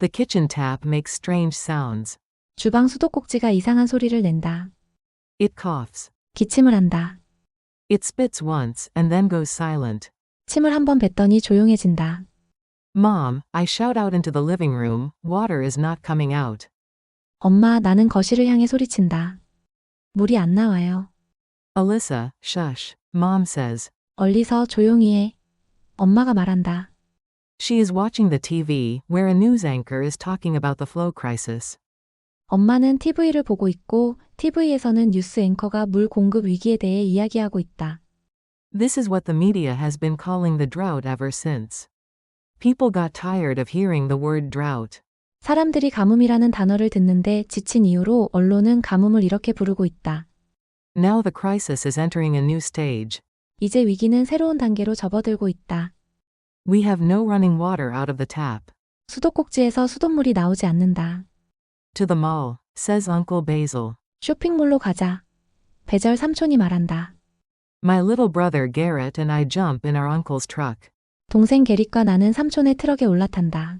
The kitchen tap makes strange sounds. 주방 수도꼭지가 이상한 소리를 낸다. It coughs. 기침을 한다. It spits once and then goes silent. 침을 한 번 뱉더니 조용해진다. Mom, I shout out into the living room, water is not coming out. 엄마, 나는 거실을 향해 소리친다. 물이 안 나와요. Alyssa, shush, Mom says. 얼리서 조용히 해. 엄마가 말한다. She is watching the TV, where a news anchor is talking about the flow crisis. 엄마는 TV를 보고 있고 TV에서는 뉴스 앵커가 물 공급 위기에 대해 이야기하고 있다. This is what the media has been calling the drought ever since. People got tired of hearing the word drought. 사람들이 가뭄이라는 단어를 듣는데 지친 이유로 언론은 가뭄을 이렇게 부르고 있다. Now the crisis is entering a new stage. 이제 위기는 새로운 단계로 접어들고 있다. We have no running water out of the tap. 수도꼭지에서 수돗물이 나오지 않는다. To the mall, says Uncle Basil. 쇼핑몰로 가자. 배절 삼촌이 말한다. My little brother Garrett and I jump in our uncle's truck. 동생 게릭과 나는 삼촌의 트럭에 올라탄다.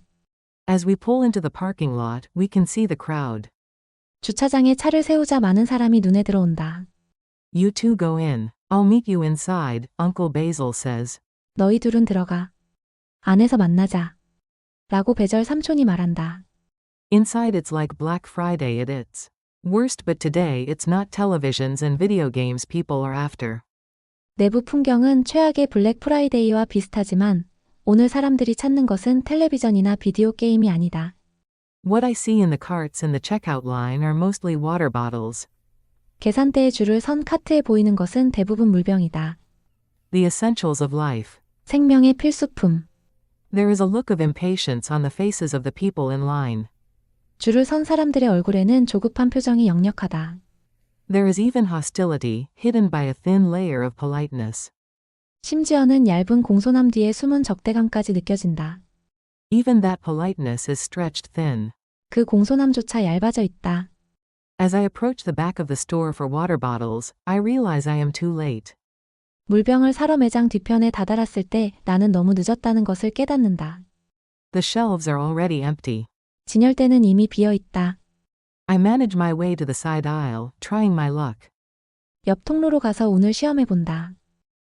As we pull into the parking lot, we can see the crowd. 주차장에 차를 세우자 많은 사람이 눈에 들어온다. You two go in. I'll meet you inside, Uncle Basil says. 너희 둘은 들어가. 안에서 만나자. 라고 배절 삼촌이 말한다. Inside it's like Black Friday at its worst, but today it's not televisions and video games people are after. 내부 풍경은 최악의 블랙 프라이데이와 비슷하지만 오늘 사람들이 찾는 것은 텔레비전이나 비디오 게임이 아니다. What I see in the carts and the checkout line are mostly water bottles. 계산대에 줄을 선 카트에 보이는 것은 대부분 물병이다. The essentials of life. 생명의 필수품. There is a look of impatience on the faces of the people in line. 줄을 선 사람들의 얼굴에는 조급한 표정이 역력하다. There is even hostility, hidden by a thin layer of politeness. 심지어는 얇은 공손함 뒤에 숨은 적대감까지 느껴진다. Even that politeness is stretched thin. 그 공손함조차 얇아져 있다. As I approach the back of the store for water bottles, I realize I am too late. 물병을 사러 매장 뒤편에 다다랐을 때 나는 너무 늦었다는 것을 깨닫는다. The shelves are already empty. 진열대는 이미 비어 있다. I manage my way to the side aisle, trying my luck. 옆 통로로 가서 운을 시험해 본다.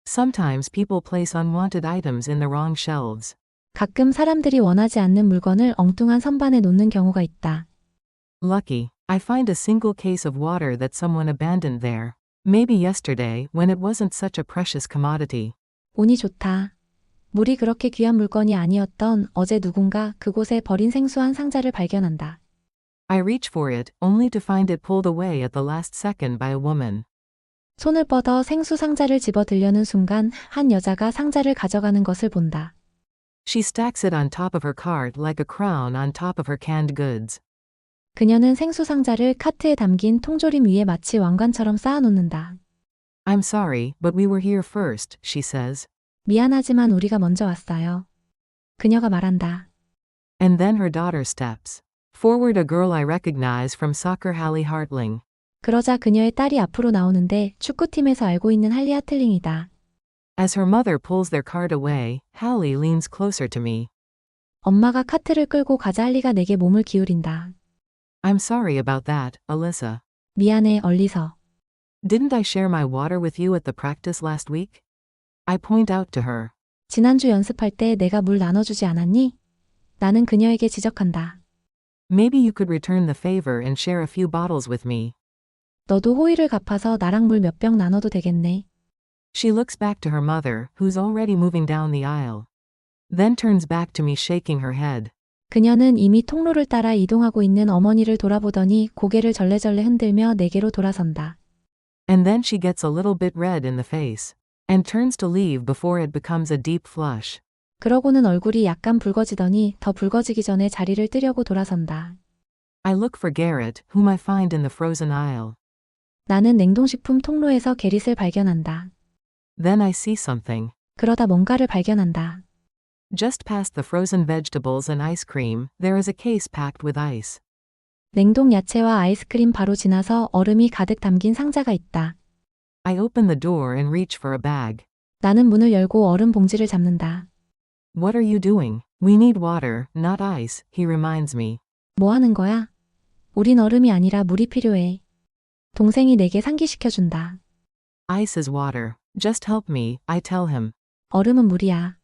Sometimes people place unwanted items in the wrong shelves. 가끔 사람들이 원하지 않는 물건을 엉뚱한 선반에 놓는 경우가 있다. Lucky, I find a single case of water that someone abandoned there. Maybe yesterday, when it wasn't such a precious commodity. 운이 좋다. 물이 그렇게 귀한 물건이 아니었던 어제 누군가 그곳에 버린 생소한 상자를 발견한다. I reach for it, only to find it pulled away at the last second by a woman. 손을 뻗어 생수 상자를 집어 들려는 순간 한 여자가 상자를 가져가는 것을 본다. She stacks it on top of her cart like a crown on top of her canned goods. 그녀는 생수 상자를 카트에 담긴 통조림 위에 마치 왕관처럼 쌓아놓는다. I'm sorry, but we were here first, she says. 미안하지만 우리가 먼저 왔어요. 그녀가 말한다. And then her daughter steps forward, a girl I recognize from soccer Hallie Hartling. 그러자 그녀의 딸이 앞으로 나오는데 축구팀에서 알고 있는 할리 하틀링이다. As her mother pulls their cart away, Hallie leans closer to me. 엄마가 카트를 끌고 가자 할리가 내게 몸을 기울인다. I'm sorry about that, Alyssa. 미안해, 얼리서. Didn't I share my water with you at the practice last week? I point out to her. 지난주 연습할 때 내가 물 나눠주지 않았니? 나는 그녀에게 지적한다. Maybe you could return the favor and share a few bottles with me. 너도 호의를 갚아서 나랑 물 몇 병 나눠도 되겠네. She looks back to her mother, who's already moving down the aisle. Then turns back to me shaking her head. 그녀는 이미 통로를 따라 이동하고 있는 어머니를 돌아보더니 고개를 절레절레 흔들며 내게로 돌아선다. And then she gets a little bit red in the face. And turns to leave before it becomes a deep flush. 그러고는 얼굴이 약간 붉어지더니 더 붉어지기 전에 자리를 뜨려고 돌아선다. I look for Garrett, whom I find in the frozen aisle. 나는 냉동식품 통로에서 게릿을 발견한다. Then I see something. 그러다 뭔가를 발견한다. Just past the frozen vegetables and ice cream, there is a case packed with ice. 냉동 야채와 아이스크림 바로 지나서 얼음이 가득 담긴 상자가 있다. I open the door and reach for a bag. 나는 문을 열고 얼음 봉지를 잡는다. What are you doing? We need water, not ice, he reminds me. 뭐 하는 거야? 우린 얼음이 아니라 물이 필요해. 동생이 내게 상기시켜준다. Ice is water. Just help me, I tell him. 얼음은 물이야.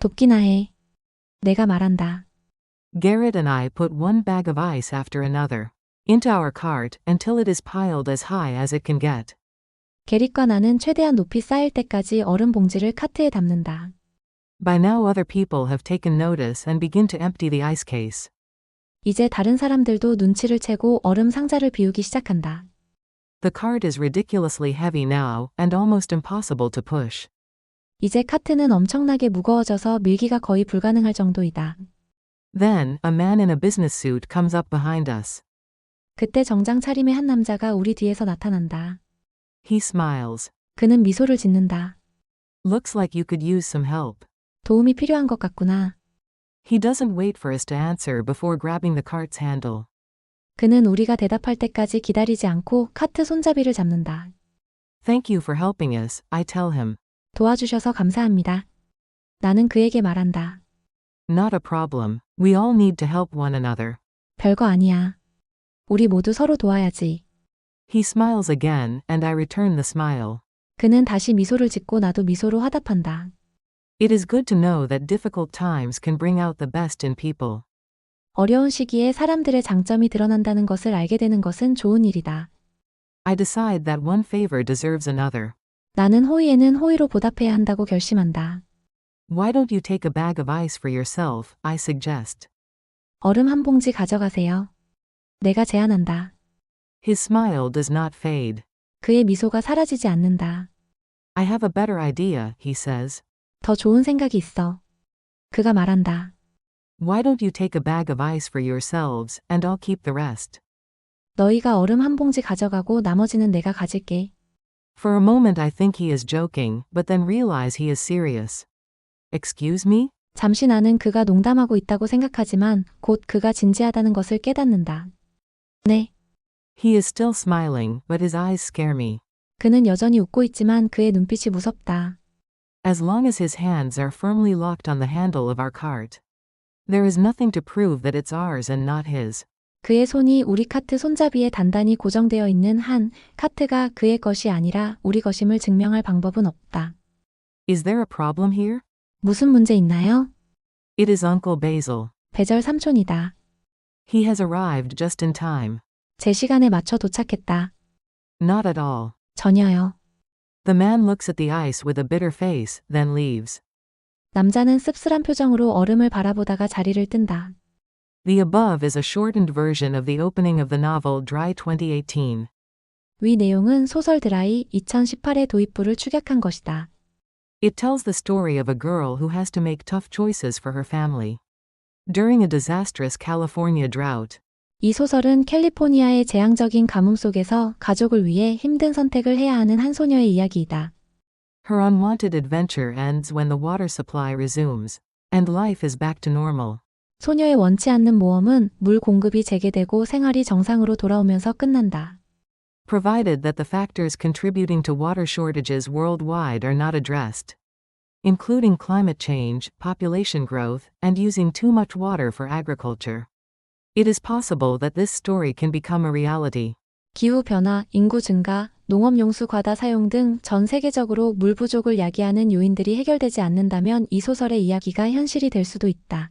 돕기나 해. 내가 말한다. Garrett and I put one bag of ice after another into our cart until it is piled as high as it can get. 게릿과 나는 최대한 높이 쌓일 때까지 얼음 봉지를 카트에 담는다. By now, other people have taken notice and begin to empty the ice case. 이제 다른 사람들도 눈치를 채고 얼음 상자를 비우기 시작한다. The cart is ridiculously heavy now and almost impossible to push. 이제 카트는 엄청나게 무거워져서 밀기가 거의 불가능할 정도이다. Then, a man in a business suit comes up behind us. 그때 정장 차림의 한 남자가 우리 뒤에서 나타난다. He smiles. 그는 미소를 짓는다. Looks like you could use some help. 도움이 필요한 것 같구나. He doesn't wait for us to answer before grabbing the cart's handle. 그는 우리가 대답할 때까지 기다리지 않고 카트 손잡이를 잡는다. Thank you for helping us, I tell him. 도와주셔서 감사합니다. 나는 그에게 말한다. Not a problem. We all need to help one another. 별거 아니야. 우리 모두 서로 도와야지. He smiles again, and I return the smile. 그는 다시 미소를 짓고 나도 미소로 화답한다. It is good to know that difficult times can bring out the best in people. 어려운 시기에 사람들의 장점이 드러난다는 것을 알게 되는 것은 좋은 일이다. I decide that one favor deserves another. 나는 호의에는 호의로 보답해야 한다고 결심한다. Why don't you take a bag of ice for yourself? I suggest. 얼음 한 봉지 가져가세요. 내가 제안한다. His smile does not fade. 그의 미소가 사라지지 않는다. I have a better idea, he says. 더 좋은 생각이 있어. 그가 말한다. Why don't you take a bag of ice for yourselves, and I'll keep the rest? 너희가 얼음 한 봉지 가져가고 나머지는 내가 가질게. For a moment I think he is joking, but then realize he is serious. Excuse me? 잠시 나는 그가 농담하고 있다고 생각하지만 곧 그가 진지하다는 것을 깨닫는다. 네, He is still smiling, but his eyes scare me. 그는 여전히 웃고 있지만 그의 눈빛이 무섭다. As long as his hands are firmly locked on the handle of our cart. There is nothing to prove that it's ours and not his. 그의 손이 우리 카트 손잡이에 단단히 고정되어 있는 한 카트가 그의 것이 아니라 우리 것임을 증명할 방법은 없다. Is there a problem here? 무슨 문제 있나요? It is Uncle Basil. 배절 삼촌이다. He has arrived just in time. 제 시간에 맞춰 도착했다. Not at all. 전혀요. The man looks at the ice with a bitter face, then leaves. 남자는 씁쓸한 표정으로 얼음을 바라보다가 자리를 뜬다. The above is a shortened version of the opening of the novel Dry 2018. 위 내용은 소설 드라이 2018의 도입부를 축약한 것이다. It tells the story of a girl who has to make tough choices for her family. During a disastrous California drought, 이 소설은 캘리포니아의 재앙적인 가뭄 속에서 가족을 위해 힘든 선택을 해야 하는 한 소녀의 이야기이다. her unwanted adventure ends when the water supply resumes, and life is back to normal. 소녀의 원치 않는 모험은 물 공급이 재개되고 생활이 정상으로 돌아오면서 끝난다. provided that the factors contributing to water shortages worldwide are not addressed, including climate change, population growth, and using too much water for agriculture. It is possible that this story can become a reality. 기후 변화, 인구 증가, 농업 용수 과다 사용 등 전 세계적으로 물 부족을 야기하는 요인들이 해결되지 않는다면 이 소설의 이야기가 현실이 될 수도 있다.